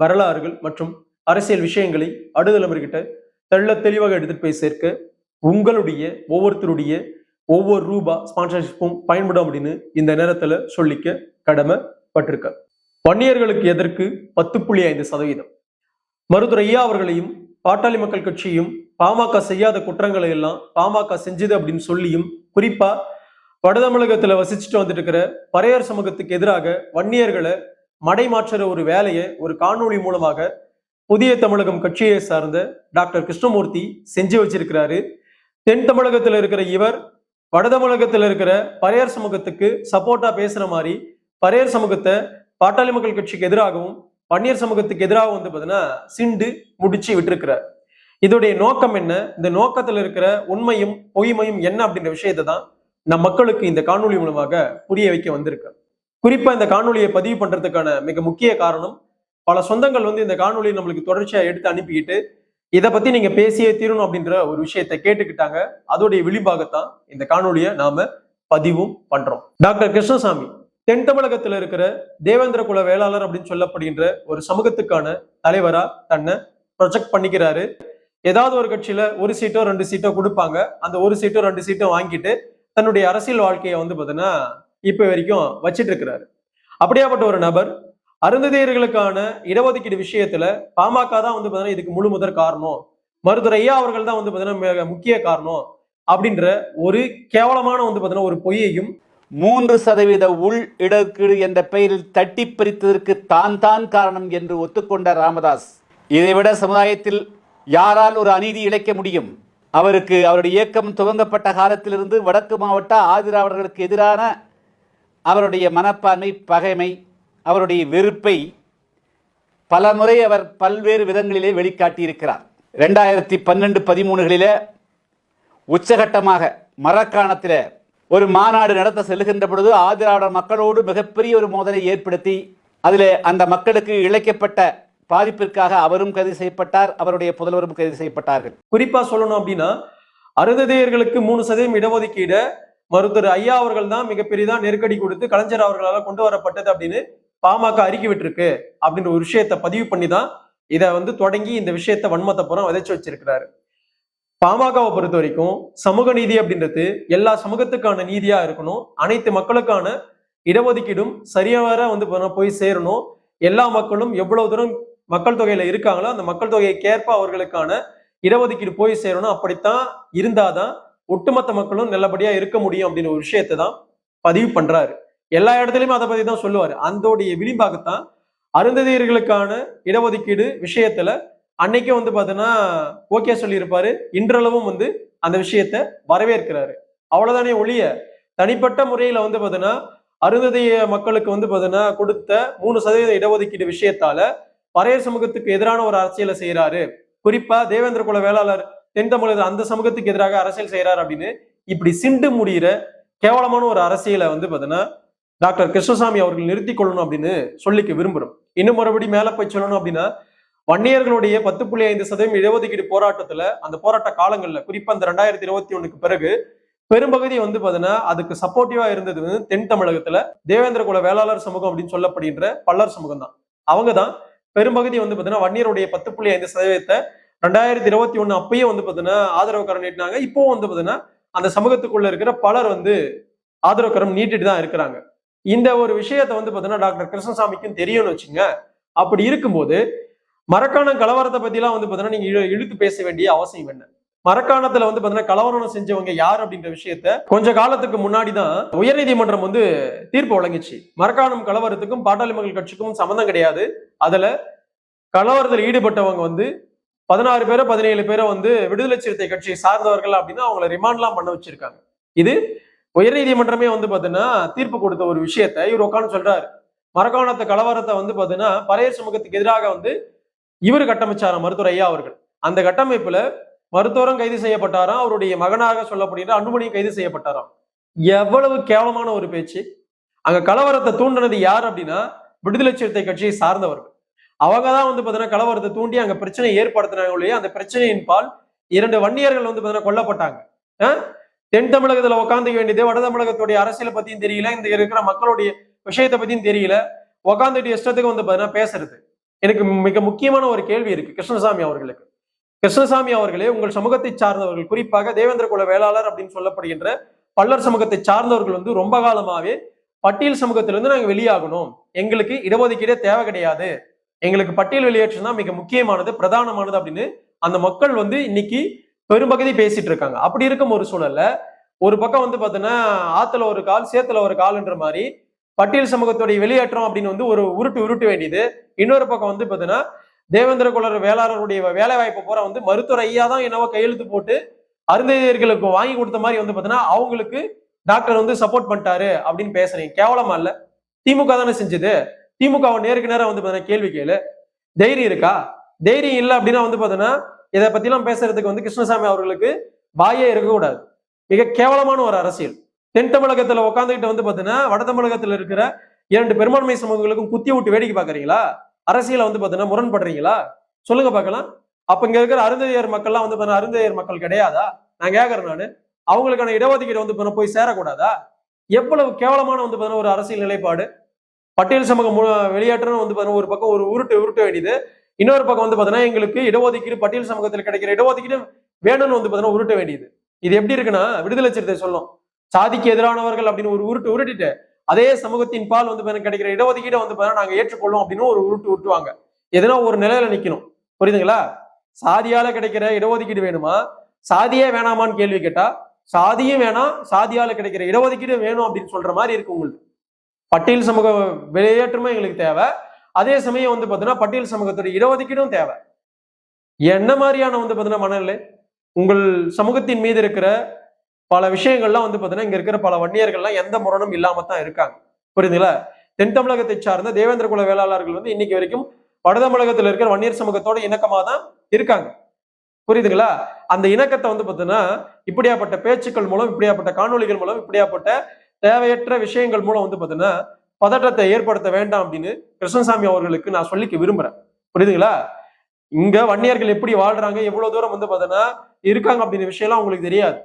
வரலாறுகள் மற்றும் அரசியல் விஷயங்களை அடுதலைவர்கிட்ட தெள்ள தெளிவாக எடுத்துட்டு போய் சேர்க்க உங்களுடைய ஒவ்வொருத்தருடைய ஒவ்வொரு ரூபா ஸ்பான்சர்ஷிப்பும் பயன்படும் அப்படின்னு இந்த நேரத்துல சொல்லிக்க கடமைப்பட்டிருக்க. வன்னியர்களுக்கு எதற்கு பத்து புள்ளி ஐந்து சதவீதம்? மருதுரையா அவர்களையும் பாட்டாளி மக்கள் கட்சியும் பாமக செய்யாத குற்றங்களை எல்லாம் பாமக செஞ்சது அப்படின்னு சொல்லியும் குறிப்பா வட தமிழகத்துல வசிச்சுட்டு வந்துட்டு இருக்கிற பறையர் சமூகத்துக்கு எதிராக வன்னியர்களை மடை மாற்றுற ஒரு வேலையை ஒரு காணொளி மூலமாக புதிய தமிழகம் கட்சியை சார்ந்த டாக்டர் கிருஷ்ணமூர்த்தி செஞ்சு வச்சிருக்கிறாரு. தென் தமிழகத்துல இருக்கிற இவர் வட தமிழகத்தில் இருக்கிற பரையர் சமூகத்துக்கு சப்போர்ட்டா பேசுற மாதிரி பறையர் சமூகத்தை பாட்டாளி மக்கள் கட்சிக்கு எதிராகவும் பன்னியர் சமூகத்துக்கு எதிராக வந்து பார்த்தீங்கன்னா சிண்டு முடிச்சு விட்டுருக்கிறார். இதோடைய நோக்கம் என்ன? இந்த நோக்கத்தில் இருக்கிற உண்மையும் பொய்மையும் என்ன அப்படின்ற விஷயத்தை தான் நம் மக்களுக்கு இந்த காணொலி மூலமாக புரிய வைக்க வந்திருக்கேன் குறிப்பா இந்த காணொலியை பதிவு பண்றதுக்கான மிக முக்கிய காரணம் பல சொந்தங்கள் வந்து இந்த காணொலியை நம்மளுக்கு தொடர்ச்சியா எடுத்து அனுப்பிக்கிட்டு இதை பத்தி நீங்க பேசியே தீரணும் அப்படின்ற ஒரு விஷயத்தை கேட்டுக்கிட்டாங்க. அதோடைய விளிம்பாகத்தான் இந்த காணொலியை நாம பதிவும் பண்றோம். டாக்டர் கிருஷ்ணசாமி தென் தமிழகத்துல இருக்கிற தேவேந்திர குல வேளாளர் அப்படின்னு சொல்லப்படுகின்ற ஒரு சமூகத்துக்கான தலைவரா தன்னை ப்ரொஜெக்ட் பண்ணிக்கிறாரு. ஏதாவது ஒரு கட்சியில ஒரு சீட்டோ ரெண்டு சீட்டோ கொடுப்பாங்க. அந்த ஒரு சீட்டோ ரெண்டு சீட்டோ வாங்கிட்டு தன்னுடைய அரசியல் வாழ்க்கையை வந்து பார்த்தீங்கன்னா இப்ப வரைக்கும் வச்சிட்டு இருக்கிறாரு அப்படியாப்பட்ட ஒரு நபர் அருந்ததியர்களுக்கான இடஒதுக்கீடு விஷயத்துல பாமக தான் வந்து பார்த்தீங்கன்னா இதுக்கு முழு முதற் காரணம். மருத்துவர் ஐயா அவர்கள் தான் வந்து பார்த்தீங்கன்னா மிக முக்கிய காரணம். அப்படின்ற ஒரு கேவலமான வந்து பார்த்தீங்கன்னா ஒரு பொய்யையும் மூன்று சதவீத உள் இடஒதுக்கீடு என்ற பெயரில் தட்டி பிரித்ததற்கு தான் தான் காரணம் என்று ஒத்துக்கொண்ட ராமதாஸ் இதைவிட சமுதாயத்தில் யாரால் ஒரு அநீதி இழைக்க முடியும்? அவருக்கு அவருடைய இயக்கம் துவங்கப்பட்ட காலத்திலிருந்து வடக்கு மாவட்ட ஆதிராவர்களுக்கு எதிரான அவருடைய மனப்பான்மை பகைமை அவருடைய வெறுப்பை பலமுறை அவர் பல்வேறு விதங்களிலே வெளிக்காட்டியிருக்கிறார். ரெண்டாயிரத்தி பன்னெண்டு பதிமூணுகளில் உச்சகட்டமாக மரக்காணத்தில் ஒரு மாநாடு நடத்த செல்லுகின்ற பொழுது ஆதிராவிட மக்களோடு மிகப்பெரிய ஒரு மோதலை ஏற்படுத்தி அதில் அந்த மக்களுக்கு இழைக்கப்பட்ட பாதிப்பிற்காக அவரும் கைது செய்யப்பட்டார் அவருடைய புதல்வரும் கைது செய்யப்பட்டார்கள். குறிப்பாக சொல்லணும் அப்படின்னா அருந்ததியர்களுக்கு மூணு சதவீதம் இடஒதுக்கீடு மருத்துவர் ஐயா அவர்கள் தான் மிகப்பெரியதா நெருக்கடி கொடுத்து கலைஞர் அவர்களால் கொண்டு வரப்பட்டது அப்படின்னு பாமக அறிக்கை விட்டுருக்கு அப்படின்ற ஒரு விஷயத்தை பதிவு பண்ணி தான் இதை வந்து தொடங்கி இந்த விஷயத்தை வன்மத்தை புறம் விதைச்சு வச்சிருக்கிறாரு. பாமகவை பொறுத்த வரைக்கும் சமூக நீதி அப்படின்றது எல்லா சமூகத்துக்கான நீதியா இருக்கணும். அனைத்து மக்களுக்கான இடஒதுக்கீடும் சரியாக வந்து போய் சேரணும். எல்லா மக்களும் எவ்வளவு தூரம் மக்கள் தொகையில இருக்காங்களோ அந்த மக்கள் தொகையை ஏற்ப அவர்களுக்கான இடஒதுக்கீடு போய் சேரணும். அப்படித்தான் இருந்தாதான் ஒட்டுமொத்த மக்களும் நல்லபடியா இருக்க முடியும் அப்படின்னு ஒரு விஷயத்தை தான் பதிவு பண்றாரு. எல்லா இடத்துலயுமே அதை பத்தி தான் சொல்லுவாரு. அந்தோடைய விளிம்பாகத்தான் அருந்ததியர்களுக்கான இடஒதுக்கீடு விஷயத்துல அன்னைக்கே வந்து பாத்தீங்கன்னா ஓகே சொல்லியிருப்பாரு. இன்றளவும் வந்து அந்த விஷயத்த வரவேற்கிறாரு. அவ்வளவுதானே ஒழிய தனிப்பட்ட முறையில வந்து பாத்தீங்கன்னா அருந்ததிய மக்களுக்கு வந்து பாத்தீங்கன்னா கொடுத்த மூணு சதவீத இடஒதுக்கீடு விஷயத்தால பறையர் சமூகத்துக்கு எதிரான ஒரு அரசியலை செய்யறாரு குறிப்பா தேவேந்திர குல வேளாளர் தென் தமிழக அந்த சமூகத்துக்கு எதிராக அரசியல் செய்யறாரு அப்படின்னு இப்படி சிண்டு முடிகிற கேவலமான ஒரு அரசியலை வந்து பாத்தீங்கன்னா டாக்டர் கிருஷ்ணசாமி அவர்கள் நிறுத்தி கொள்ளணும் அப்படின்னு சொல்லிக்க விரும்புகிறோம் இன்னும் மறுபடி மேல போய் சொல்லணும் அப்படின்னா வன்னியர்களுடைய பத்து புள்ளி ஐந்து சதவீதம் இடஒதுக்கீடு போராட்டத்துல அந்த போராட்ட காலங்கள்ல குறிப்பா அந்த ரெண்டாயிரத்தி இருபத்தி ஒண்ணுக்கு பிறகு பெரும்பகுதி வந்து பாத்தீங்கன்னா அதுக்கு சப்போர்ட்டிவா இருந்தது வந்து தென் தமிழகத்துல தேவேந்திர குல வேளாளர் சமூகம் அப்படின்னு சொல்லப்படுகின்ற பல்லர் சமூகம் தான் அவங்க தான் பெரும்பகுதி வந்து பாத்தீங்கன்னா வன்னியருடைய பத்து புள்ளி ஐந்து சதவீதத்தை ரெண்டாயிரத்தி இருபத்தி ஒண்ணு அப்பயே வந்து பாத்தீங்கன்னா ஆதரவு கரம் நீட்டினாங்க. இப்போவும் வந்து பாத்தீங்கன்னா அந்த சமூகத்துக்குள்ள இருக்கிற பலர் வந்து ஆதரவு கரம் நீட்டிட்டு தான் இருக்கிறாங்க. இந்த ஒரு விஷயத்த வந்து பாத்தீங்கன்னா டாக்டர் கிருஷ்ணசாமிக்கும் தெரியும்னு வச்சுங்க. அப்படி இருக்கும்போது மரக்காணம் கலவரத்தை பத்திலாம் வந்து பாத்தீங்கன்னா நீங்க இழு- இழுத்து பேச வேண்டிய அவசியம் என்ன? மரக்காணத்துல வந்து பாத்தீங்கன்னா கலவரம் செஞ்சவங்க யார் அப்படின்ற விஷயத்த கொஞ்ச காலத்துக்கு முன்னாடி தான் உயர்நீதிமன்றம் வந்து தீர்ப்பு வழங்கிச்சு. மரக்காணம் கலவரத்துக்கும் பாட்டாளி மக்கள் கட்சிக்கும் சம்மந்தம் கிடையாது. அதுல கலவரத்தில் ஈடுபட்டவங்க வந்து பதினாறு பேரோ பதினேழு பேரோ வந்து விடுதலை சிறுத்தை கட்சியை சார்ந்தவர்கள் அப்படின்னா அவங்கள ரிமாண்ட்லாம் பண்ண வச்சிருக்காங்க. இது உயர்நீதிமன்றமே வந்து பாத்தீங்கன்னா தீர்ப்பு கொடுத்த ஒரு விஷயத்த இவர் உட்காந்து சொல்றாரு. மரக்காணத்து கலவரத்தை வந்து பாத்தீங்கன்னா பறையர் சமூகத்துக்கு எதிராக வந்து இவர் கட்டமைச்சாராம் மருத்துவர் ஐயா அவர்கள். அந்த கட்டமைப்புல மருத்துவரும் கைது செய்யப்பட்டாராம் அவருடைய மகனாக சொல்லப்படுகிற அன்புமணியும் கைது செய்யப்பட்டாராம். எவ்வளவு கேவலமான ஒரு பேச்சு. அங்க கலவரத்தை தூண்டினது யார் அப்படின்னா விடுதலை சிறுத்தை கட்சியை சார்ந்தவர்கள். அவங்க தான் வந்து பார்த்தீங்கன்னா கலவரத்தை தூண்டி அங்கே பிரச்சனையை ஏற்படுத்தினாங்க ஒழிய அந்த பிரச்சனையின் பால் இரண்டு வன்னியர்கள் வந்து பார்த்தீங்கன்னா கொல்லப்பட்டாங்க. தென் தமிழகத்தில் உட்காந்துக்க வேண்டியது வட தமிழகத்துடைய அரசியலை பற்றியும் தெரியல இந்த இருக்கிற மக்களுடைய விஷயத்தை பற்றியும் தெரியல. உட்காந்துட்டு இஷ்டத்துக்கு வந்து பார்த்தீங்கன்னா பேசுறது. எனக்கு மிக முக்கியமான ஒரு கேள்வி இருக்கு கிருஷ்ணசாமி அவர்களுக்கு. கிருஷ்ணசாமி அவர்களே உங்கள் சமூகத்தை சார்ந்தவர்கள். குறிப்பாக தேவேந்திர குல வேளாளர் அப்படின்னு சொல்லப்படுகின்ற பல்லர் சமூகத்தை சார்ந்தவர்கள் வந்து ரொம்ப காலமாவே பட்டியல் சமூகத்திலிருந்து நாங்கள் வெளியாகணும். எங்களுக்கு இடஒதுக்கீடே தேவை கிடையாது. எங்களுக்கு பட்டியல் வெளியேற்றம் தான் மிக முக்கியமானது பிரதானமானது அப்படின்னு அந்த மக்கள் வந்து இன்னைக்கு பெரும்பகுதி பேசிட்டு இருக்காங்க. அப்படி இருக்கும் ஒரு சூழல்ல ஒரு பக்கம் வந்து பாத்தீங்கன்னா ஆத்துல ஒரு கால் சேத்துல ஒரு கால்ன்ற மாதிரி பட்டியல் சமூகத்துடைய வெளியேற்றம் அப்படின்னு வந்து ஒரு உருட்டு உருட்டு வேண்டியது. இன்னொரு பக்கம் வந்து பாத்தீங்கன்னா தேவேந்திர குலர் வேளாளருடைய வேலை வாய்ப்பு பூரா வந்து மருத்துவர் ஐயா தான் என்னவோ கையெழுத்து போட்டு அருந்ததியர்களுக்கு வாங்கி கொடுத்த மாதிரி வந்து பாத்தீங்கன்னா அவங்களுக்கு டாக்டர் வந்து சப்போர்ட் பண்ணிட்டாரு அப்படின்னு பேசுறீங்க. கேவலமா இல்ல. திமுக தானே செஞ்சது. திமுகவை நேருக்கு நேரம் வந்து பார்த்தீங்கன்னா கேள்வி கேளு. தைரியம் இருக்கா? தைரியம் இல்லை அப்படின்னா வந்து பார்த்தீங்கன்னா இதை பத்திலாம் பேசுறதுக்கு வந்து கிருஷ்ணசாமி அவர்களுக்கு வாயே இருக்கக்கூடாது மிக கேவலமான ஒரு அரசியல். தென் தமிழகத்துல உட்காந்துக்கிட்டு வந்து பார்த்தீங்கன்னா வட தமிழகத்துல இருக்கிற இரண்டு பெரும்பான்மை சமூகங்களுக்கும் குத்தி விட்டு வேடிக்கை பாக்குறீங்களா? அரசியலை வந்து பார்த்தீங்கன்னா முரண்படுறீங்களா? சொல்லுங்க பார்க்கலாம். அப்ப இங்க இருக்கிற அருந்ததியர் மக்கள்லாம் வந்து பார்த்தீங்கன்னா அருந்ததியர் மக்கள் கிடையாதா? நான் கேட்குறேன் நான். அவங்களுக்கான இடஒதுக்கீடு வந்து போய் சேரக்கூடாதா? எவ்வளவு கேவலமான வந்து பார்த்தீங்கன்னா ஒரு அரசியல் நிலைப்பாடு. பட்டியல் சமூகம் வெளியேற்றம் வந்து பாத்தீங்கன்னா ஒரு பக்கம் ஒரு உருட்டு உருட்ட வேண்டியது. இன்னொரு பக்கம் வந்து பாத்தீங்கன்னா எங்களுக்கு இடஒதுக்கீடு பட்டியல் சமூகத்தில் கிடைக்கிற இடஒதுக்கீடு வேணும்னு வந்து பாத்தீங்கன்னா உருட்ட வேண்டியது. இது எப்படி இருக்குன்னா விடுதலை சிறுத்தை சொல்லும். சாதிக்கு எதிரானவர்கள் அப்படின்னு ஒரு உருட்டு உருட்டிட்டு அதே சமூகத்தின் பால் வந்து கிடைக்கிற இடஒதுக்கீடை வந்து பாத்தீங்கன்னா நாங்க ஏற்றுக்கொள்ளும் அப்படின்னு ஒரு உருட்டு உருட்டுவாங்க. எதனா ஒரு நிலையில நிக்கணும். புரியுதுங்களா? சாதியால கிடைக்கிற இடஒதுக்கீடு வேணுமா? சாதியே வேணாமான்னு கேள்வி கேட்டா சாதியும் வேணாம் சாதியால கிடைக்கிற இடஒதுக்கீடு வேணும் அப்படின்னு சொல்ற மாதிரி இருக்கு உங்களுக்கு. பட்டியல் சமூக வெளியேற்றமும் எங்களுக்கு தேவை. அதே சமயம் வந்து பார்த்தீங்கன்னா பட்டியல் சமூகத்துடைய இடஒதுக்கீடும் தேவை. என்ன மாதிரியான வந்து பார்த்தீங்கன்னா மனநிலை? உங்கள் சமூகத்தின் மீது இருக்கிற பல விஷயங்கள்லாம் வந்து பார்த்தீங்கன்னா இங்க இருக்கிற பல வன்னியர்கள்லாம் எந்த முரணும் இல்லாம தான் இருக்காங்க. புரியுதுங்களா? தென் தமிழகத்தை சார்ந்த தேவேந்திர குல வேளாளர்கள் வந்து இன்னைக்கு வரைக்கும் வட தமிழகத்தில் இருக்கிற வன்னியர் சமூகத்தோட இணக்கமா தான் இருக்காங்க. புரியுதுங்களா? அந்த இணக்கத்தை வந்து பாத்தீங்கன்னா இப்படியாப்பட்ட பேச்சுக்கள் மூலம் இப்படியாப்பட்ட காணொளிகள் மூலம் இப்படியாப்பட்ட தேவையற்ற விஷயங்கள் மூலம் வந்து பாத்தீங்கன்னா பதற்றத்தை ஏற்படுத்த வேண்டாம் அப்படின்னு கிருஷ்ணசாமி அவர்களுக்கு நான் சொல்லிக்க விரும்புறேன். புரியுதுங்களா? இங்க வன்னியர்கள் எப்படி வாழ்றாங்க எவ்வளவு தூரம் வந்து பாத்தீங்கன்னா இருக்காங்க அப்படின்ற விஷயம்லாம் உங்களுக்கு தெரியாது.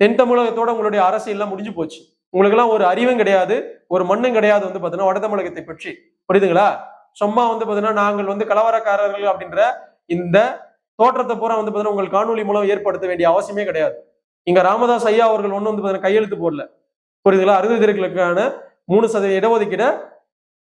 தென் தமிழகத்தோட உங்களுடைய அரசியல்லாம் முடிஞ்சு போச்சு. உங்களுக்கெல்லாம் ஒரு அறிவும் கிடையாது ஒரு மண்ணும் கிடையாது வந்து பார்த்தீங்கன்னா வட தமிழகத்தை பற்றி. புரியுதுங்களா? சும்மா வந்து பாத்தீங்கன்னா நாங்கள் வந்து கலவரக்காரர்கள் அப்படின்ற இந்த தோற்றத்தை பூரா வந்து பார்த்தீங்கன்னா உங்கள் காணொலி மூலம் ஏற்படுத்த வேண்டிய அவசியமே கிடையாது. இங்க ராமதாஸ் ஐயா அவர்கள் ஒன்றும் வந்து பார்த்தீங்கன்னா கையெழுத்து போடல. புரியுதுங்களா? அருந்ததியர்களுக்கான மூணு சதவீத இடஒதுக்கீடை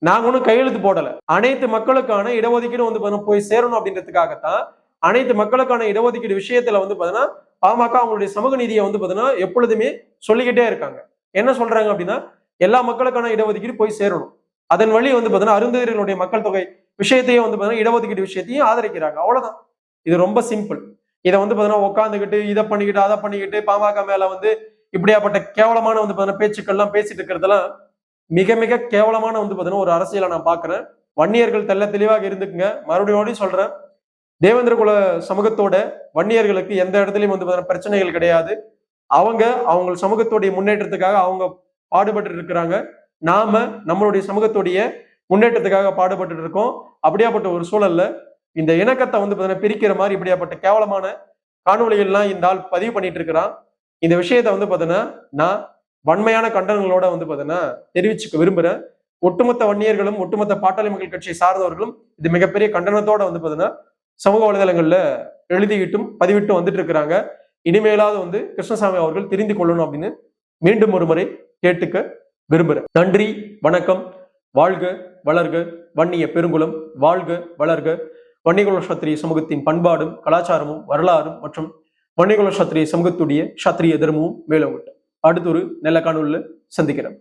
நாங்க ஒன்றும் கையெழுத்து போடல. அனைத்து மக்களுக்கான இடஒதுக்கீடு வந்து போய் சேரணும் அப்படின்றதுக்காகத்தான் அனைத்து மக்களுக்கான இடஒதுக்கீடு விஷயத்துல வந்து பாத்தீங்கன்னா பாமக அவங்களுடைய சமூக நீதியை வந்து பாத்தீங்கன்னா எப்பொழுதுமே சொல்லிக்கிட்டே இருக்காங்க. என்ன சொல்றாங்க அப்படின்னா எல்லா மக்களுக்கான இடஒதுக்கீடு போய் சேரணும். அதன் வழி வந்து பாத்தீங்கன்னா அருந்ததியர்களுடைய மக்கள் தொகை விஷயத்தையும் வந்து பாத்தீங்கன்னா இடஒதுக்கீடு விஷயத்தையும் ஆதரிக்கிறாங்க. அவ்வளவுதான். இது ரொம்ப சிம்பிள் இதை வந்து பாத்தீங்கன்னா உட்காந்துக்கிட்டு இதை பண்ணிக்கிட்டு அதை பண்ணிக்கிட்டு பாமக மேல வந்து இப்படியாப்பட்ட கேவலமான வந்து பார்த்தீங்கன்னா பேச்சுக்கள்லாம் பேசிட்டு இருக்கிறதெல்லாம் மிக மிக கேவலமான வந்து பார்த்தீங்கன்னா ஒரு அரசியலை நான் பாக்குறேன் வன்னியர்கள் தெல்ல தெளிவாக இருந்துக்குங்க. மறுபடியும் மறுபடியும் சொல்றேன். தேவேந்திர குல சமூகத்தோட வன்னியர்களுக்கு எந்த இடத்துலயும் வந்து பார்த்தீங்கன்னா பிரச்சனைகள் கிடையாது. அவங்க அவங்க சமூகத்துடைய முன்னேற்றத்துக்காக அவங்க பாடுபட்டு இருக்கிறாங்க. நாம நம்மளுடைய சமூகத்துடைய முன்னேற்றத்துக்காக பாடுபட்டு இருக்கோம். அப்படியாப்பட்ட ஒரு சூழல்ல இந்த இணக்கத்தை வந்து பார்த்தீங்கன்னா பிரிக்கிற மாதிரி இப்படியாப்பட்ட கேவலமான காணொளிகள்லாம் இந்த ஆள் பதிவு பண்ணிட்டு இருக்கிறான். இந்த விஷயத்த வந்து பார்த்தீங்கன்னா நான் வன்மையான கண்டனங்களோட வந்து பார்த்தீங்கன்னா தெரிவிச்சுக்க விரும்புகிறேன் ஒட்டுமொத்த வன்னியர்களும் ஒட்டுமொத்த பாட்டாளி மக்கள் கட்சியை சார்ந்தவர்களும் இது மிகப்பெரிய கண்டனத்தோட வந்து பார்த்தீங்கன்னா சமூக வலைதளங்கள்ல எழுதிக்கிட்டும் பதிவிட்டும் வந்துட்டு இருக்கிறாங்க. இனிமேலாவது வந்து கிருஷ்ணசாமி அவர்கள் தெரிந்து கொள்ளணும் அப்படின்னு மீண்டும் ஒரு முறை கேட்டுக்க விரும்புகிறேன் நன்றி வணக்கம். வாழ்க வளர்க வன்னிய பெருங்குளம். வாழ்க வளர்க. வன்னிகுல சத்திரிய சமூகத்தின் பண்பாடும் கலாச்சாரமும் வரலாறும் மற்றும் வன்னிகுல சத்திரிய சமூகத்துடைய சத்திரிய தர்மமும் மேலோங்கட்டும். அடுத்த ஒரு நல்ல காணொலியில் சந்திக்கிறேன்